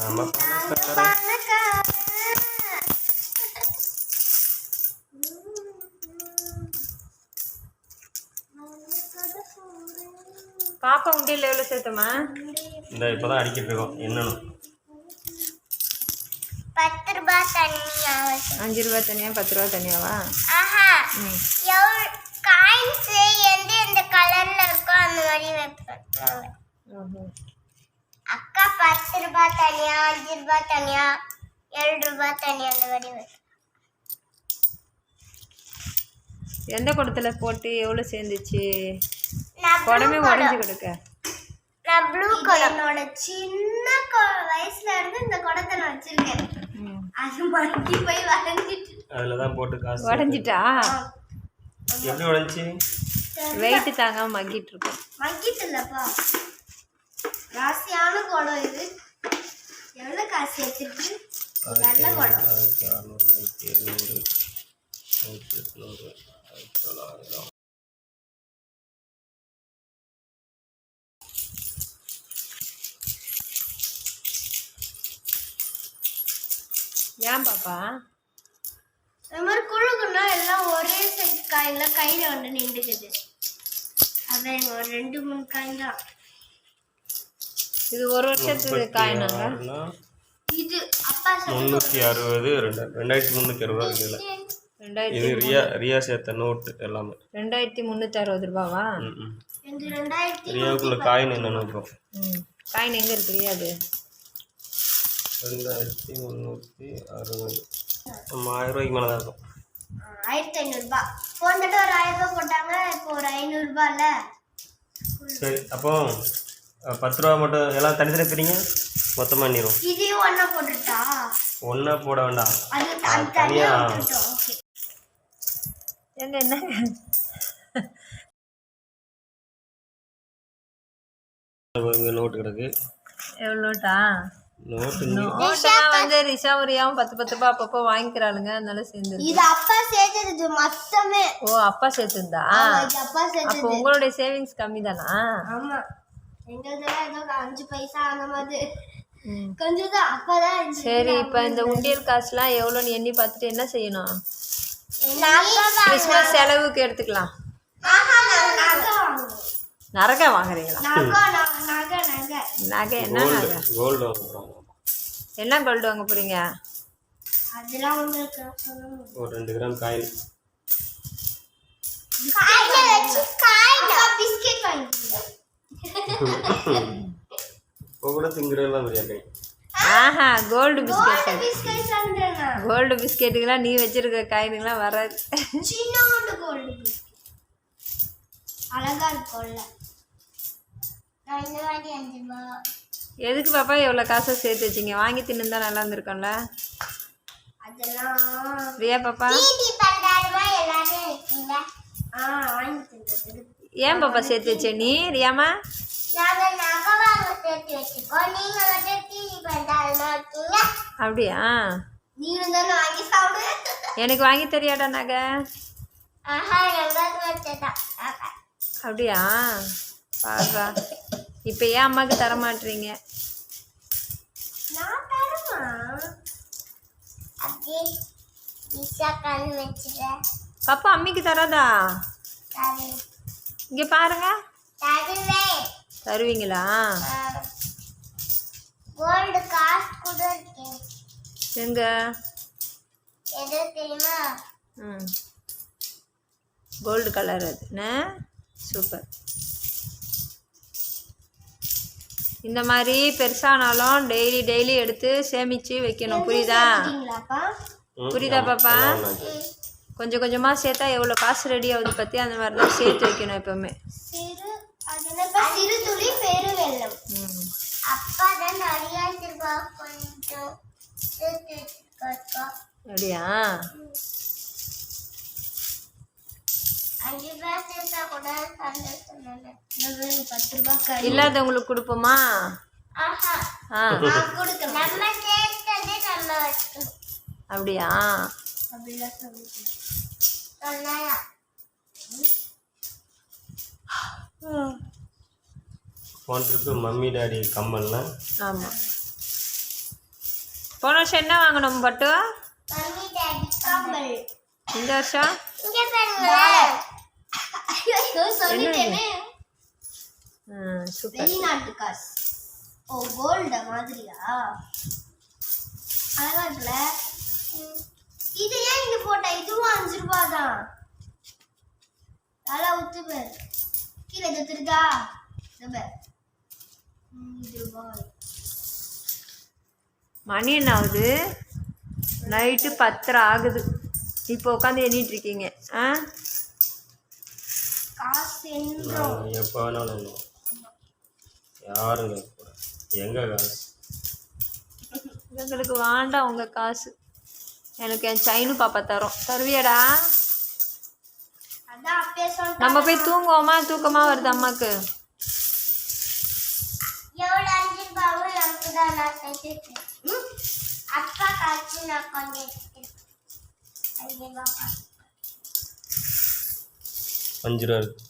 ஆமா. பணக்காரன் பாப்பா உண்டியல் எவ்வளோ சேர்த்தம்மா இந்த இப்போதான் அடிக்கிட்டு இருக்கோம். என்னன்னு. பத்து ரூபாய் தனியா அஞ்சு ரூபா தனியா பத்து ரூபா தனியாவா ஆஹா காயின்ஸ் எந்த எந்த கலர்ல இருக்கோ அந்த மாதிரி வைப்பாங்க பத்து ரூபாய் தனியா அஞ்சு ரூபாய் தனியா ஏழு ரூபாய் தனியா அந்த மாதிரி. எந்த குடத்துல போட்டு எவ்வளோ சேர்ந்துச்சு? குடமே குடம். உடஞ்சி கொடுக்க. நான் ப்ளூ கலர் என்னோட சின்ன கொ- வயசுல இருந்து இந்த குடத்தை நான் வச்சிருக்கேன். அது மங்கி போய் வரைஞ்சிட்டு அதில் தான் போட்டு காசு உடஞ்சிட்டா? எப்படி உடஞ்சி? வெயிட் தாங்காம மக்கிட்டு இருக்கும். மங்கிட்டு இல்லப்பா. ராசியான குடம் இது. எவ்வளவு காசு எடுத்துருக்கு? நல்ல குடம். ஆயிரத்தி அறநூறு ஆயிரத்தி எழுநூறு நூற்றி எட்நூறு ஆயிரத்தி தொள்ளாயிரம். ஏன் பாப்பா? இந்த மாதிரி குழுக்குன்னா எல்லாம் ஒரே சைஸ் காயில கையில வந்து நின்றுக்குது அதான் ஒரு ரெண்டு மூணு காயின் தான் இது ஒரு வருஷத்துக்கு காயினாங்க. இது முந்நூற்றி அறுபது ரெண்டா ரெண்டாயிரத்தி முந்நூற்றி அறுபது ரூபா இதில் இது ரியா ரியா சேர்த்த நோட்டு எல்லாமே. ரெண்டாயிரத்தி முந்நூற்றி அறுபது ரூபாவா? ரியாவுக்குள்ள காயின் என்னென்னு இருக்கும் காயின் எங்கே இருக்கு தெரியாது ரெண்டாயிரத்தி முந்நூற்றி அறுபது. நம்ம ஆயிரம் ரூபாய்க்கு மேலே தான் இருக்கும் ஆயிரத்தி ஐநூறுபா போன ஒரு ஆயிரம் ரூபாய் போட்டாங்க இப்போ ஒரு ஐநூறுபால சரி அப்போ பத்து ரூபா மட்டும் எல்லாம் தனித்தனி பிரிங்க மொத்தமாக எண்ணிரும் இதையும் ஒண்ணா போட்டுட்டா? ஒன்றா போட வேண்டாம். தனியா எங்க என்ன நோட்டு கிடக்கு. எவ்வளோ நோட்டா வந்து ரிஷாவரியாவும் பத்து பத்து ரூபா அப்பப்போ வாங்கிக்கிறாளுங்க. அதனால சேர்ந்து இது அப்பா சேர்த்தது மொத்தமே. ஓ அப்பா சேர்த்துருந்தா? அப்பா உங்களுடைய சேவிங்ஸ் கம்மி தானா ஆமா. எங்களுதெல்லாம் ஏதோ அஞ்சு பைசா அந்த மாதிரி. கொஞ்சம் தான் அப்பதான் இந்த சரி இப்போ இந்த உண்டியல் காசுலாம் எவ்வளோன்னு எண்ணி பார்த்துட்டு என்ன செய்யணும்? நகை கிறிஸ்மஸ் செலவுக்கு எடுத்துக்கலாம். நரகை வாங்குறீங்களா? நகை என்ன நகை? என்ன கோல்டு வாங்க போறீங்க. ஒரு ரெண்டு கிராம் காயின் காய்ல வச்சு காய்ல பிஸ்கெட் வாங்கிக்கோங்க இப்போ கூட திங்கிறதெல்லாம் பெரிய கை ஆஹா கோல்டு பிஸ்கெட் கோல்டு பிஸ்கெட்டுக்கெல்லாம் நீ வச்சிருக்க காயினுக்கெல்லாம் வராது. சின்னோண்டு கோல்டு அழகா இருக்கும்ல எதுக்கு பாப்பா எவ்வளோ காசை சேர்த்து வச்சிங்க? வாங்கி தின்னு நல்லா இருந்திருக்கும்ல. அதெல்லாம் ரியா பாப்பா? ஏன் பாப்பா சேர்த்து வச்ச? நீ ரியாமா? அப்படியா? எனக்கு வாங்கி தெரியாடா நகை. அப்படியா? பாடுறா இப்போ ஏன் அம்மாவுக்கு தர மாட்டீங்க? பாப்பா அம்மிக்கு தராதா? தரு இங்கே பாருங்க. தருவீங்களா? கோல்டு காசு கூட எங்க? எது தெரியுமா? ம். கோல்டு கலர் அது. என்ன? சூப்பர் இந்த மாதிரி பெருசானாலும் டெய்லி டெய்லி எடுத்து சேமித்து வைக்கணும். புரியுதா? புரியுதா பாப்பா? கொஞ்சம் கொஞ்சமாக சேர்த்தா எவ்வளோ காசு ரெடி ஆகுது பற்றி அந்த மாதிரி தான் சேர்த்து வைக்கணும் எப்போவுமே. சிறு துளி பெரு வெள்ளம் ம் அப்பா தான் நிறைய கொஞ்சம் அப்படியா இல்லாதவங்களுக்கு கொடுப்போமா அப்படியா அப்படிலாம் போன ட்ரிப்பு மம்மி டாடி கம்மல்னா. ஆமாம் போன வருஷம் என்ன வாங்கணும் பட்டு? இந்த வருஷம்? வெளிநாட்டு காசு. ஓ கோல்டு மாதிரியா? அழகா இருக்குல்ல? ம். இது ஏன் இங்க போட்ட? இதுவும் அஞ்சு ரூபாய் தான் நல்லா ஊத்து பேர் கீழே இது திருதா மணி என்ன ஆகுது? நைட்டு பத்தரை ஆகுது. இப்போ உட்காந்து எண்ணிட்டு இருக்கீங்க. ஆ? காசு என்றோம் நான் எப்போ வேணாலும் எண்ணுவேன். யாரும் கேட்கக்கூடாது எங்கே காசு? எங்களுக்கு வேண்டாம் உங்கள் காசு. எனக்கு என் செயினு பாப்பா தரும். தருவியாடா. நம்ம போய் தூங்குவோமா? தூக்கமா வருது அம்மாக்கு. அஞ்சு ரூபா இருக்கு.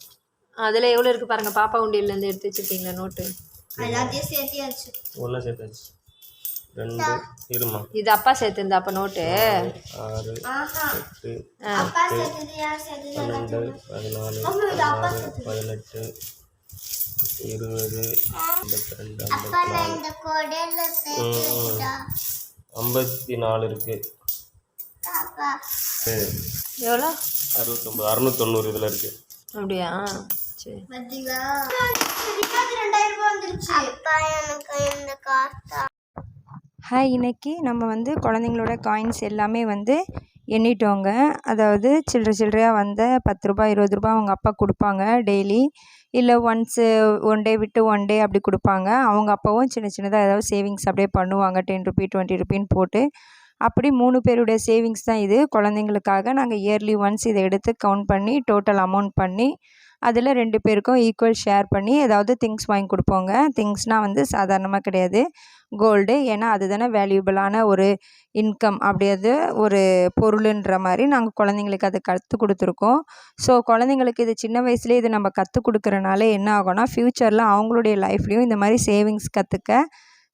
அதில் எவ்வளோ இருக்குது பாருங்க. பாப்பா உண்டியல்லேருந்து எடுத்து வச்சுருக்கீங்களா? நோட்டு எல்லாத்தையும் ஒன்றா சேர்த்தாச்சு. ரெண்டு இருமா. இது அப்பா சேர்த்துருந்தா அப்போ நோட்டு. ஆறு ஆஹா. எட்டு சேர்த்தது பன்னெண்டு பதினாலு பதினாறு பதினெட்டு இருபது ஐம்பத்தி ரெண்டு அப்பா ஐம்பத்தி வச்சுட்டா? ஐம்பத்தி நாலு இருக்கு. அப்பா. சரி. எவ்வளோ? அறுபத்தொம்பது அறுநூத்தொண்ணூறு இதில் இருக்கு. அப்படியா? சரி. பார்த்தீங்களா இருபத்தி ரெண்டாயிரம் ரூபாய் வந்துருச்சு. அப்பா எனக்கு இந்த காசு ஹாய் இன்றைக்கி நம்ம வந்து குழந்தைங்களோட காயின்ஸ் எல்லாமே வந்து எண்ணிட்டோங்க. அதாவது சில்லற சில்லறையாக வந்த பத்து ரூபாய் இருபது ரூபாய் அவங்க அப்பா கொடுப்பாங்க டெய்லி இல்லை ஒன்ஸு ஒன் டே விட்டு ஒன் டே அப்படி கொடுப்பாங்க. அவங்க அப்பாவும் சின்ன சின்னதாக ஏதாவது சேவிங்ஸ் அப்படியே பண்ணுவாங்க. டென் ருபி டுவெண்ட்டி ருபின்னு போட்டு. அப்படி மூணு பேருடைய சேவிங்ஸ் தான் இது. குழந்தைங்களுக்காக நாங்கள் இயர்லி ஒன்ஸ் இதை எடுத்து கவுண்ட் பண்ணி டோட்டல் அமௌண்ட் பண்ணி அதில் ரெண்டு பேருக்கும் ஈக்குவல் ஷேர் பண்ணி ஏதாவது திங்ஸ் வாங்கி கொடுப்போங்க. திங்ஸ்னால் வந்து சாதாரணமாக கிடையாது. கோல்டு ஏன்னா அதுதானே வேல்யூபிளான ஒரு இன்கம் அப்படியாது ஒரு பொருளுன்ற மாதிரி நாங்கள் குழந்தைங்களுக்கு அதை கற்றுக் கொடுத்துருக்கோம். ஸோ குழந்தைங்களுக்கு இது சின்ன வயசுலேயே இது நம்ம கற்றுக் கொடுக்குறனால என்ன ஆகும்னா ஃப்யூச்சரில் அவங்களுடைய லைஃப்லேயும் இந்த மாதிரி சேவிங்ஸ் கற்றுக்க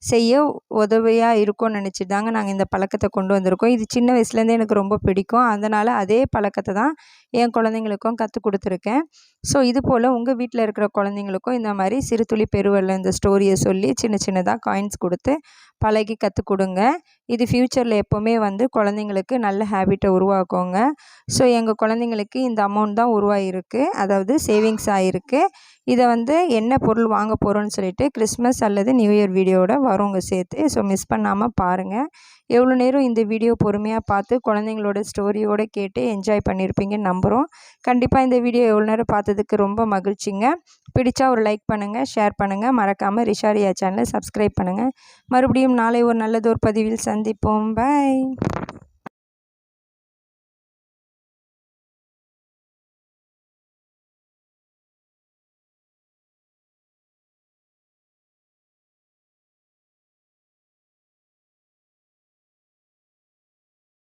செய்ய உதவியாக இருக்கும்னு நினச்சிட்டு தாங்க நாங்கள் இந்த பழக்கத்தை கொண்டு வந்திருக்கோம். இது சின்ன வயசுலேருந்தே எனக்கு ரொம்ப பிடிக்கும். அதனால் அதே பழக்கத்தை தான் என் குழந்தைங்களுக்கும் கற்றுக் கொடுத்துருக்கேன். ஸோ இது போல் உங்கள் வீட்டில் இருக்கிற குழந்தைங்களுக்கும் இந்த மாதிரி சிறு துளி இந்த ஸ்டோரியை சொல்லி சின்ன சின்னதாக காயின்ஸ் கொடுத்து பழகி கற்றுக் கொடுங்க. இது ஃப்யூச்சரில் எப்போவுமே வந்து குழந்தைங்களுக்கு நல்ல ஹேபிட்டை உருவாக்குங்க. ஸோ எங்கள் குழந்தைங்களுக்கு இந்த அமௌண்ட் தான் உருவாகிருக்கு அதாவது சேவிங்ஸ் ஆகிருக்கு இதை வந்து என்ன பொருள் வாங்க போகிறோன்னு சொல்லிட்டு கிறிஸ்மஸ் அல்லது நியூ இயர் வீடியோவோட வருங்க சேர்த்து. ஸோ மிஸ் பண்ணாமல் பாருங்கள் எவ்வளோ நேரம் இந்த வீடியோ பொறுமையாக பார்த்து குழந்தைங்களோட ஸ்டோரியோடு கேட்டு என்ஜாய் பண்ணியிருப்பீங்கன்னு நம்புகிறோம் கண்டிப்பாக இந்த வீடியோ எவ்வளோ நேரம் பார்த்ததுக்கு ரொம்ப மகிழ்ச்சிங்க. பிடிச்சா ஒரு லைக் பண்ணுங்கள் ஷேர் பண்ணுங்கள் மறக்காமல் ரிஷாரியா சேனலை சப்ஸ்கிரைப் பண்ணுங்கள் மறுபடியும் நாளை ஒரு நல்லதொரு பதிவில் சந்திப்போம். பாய்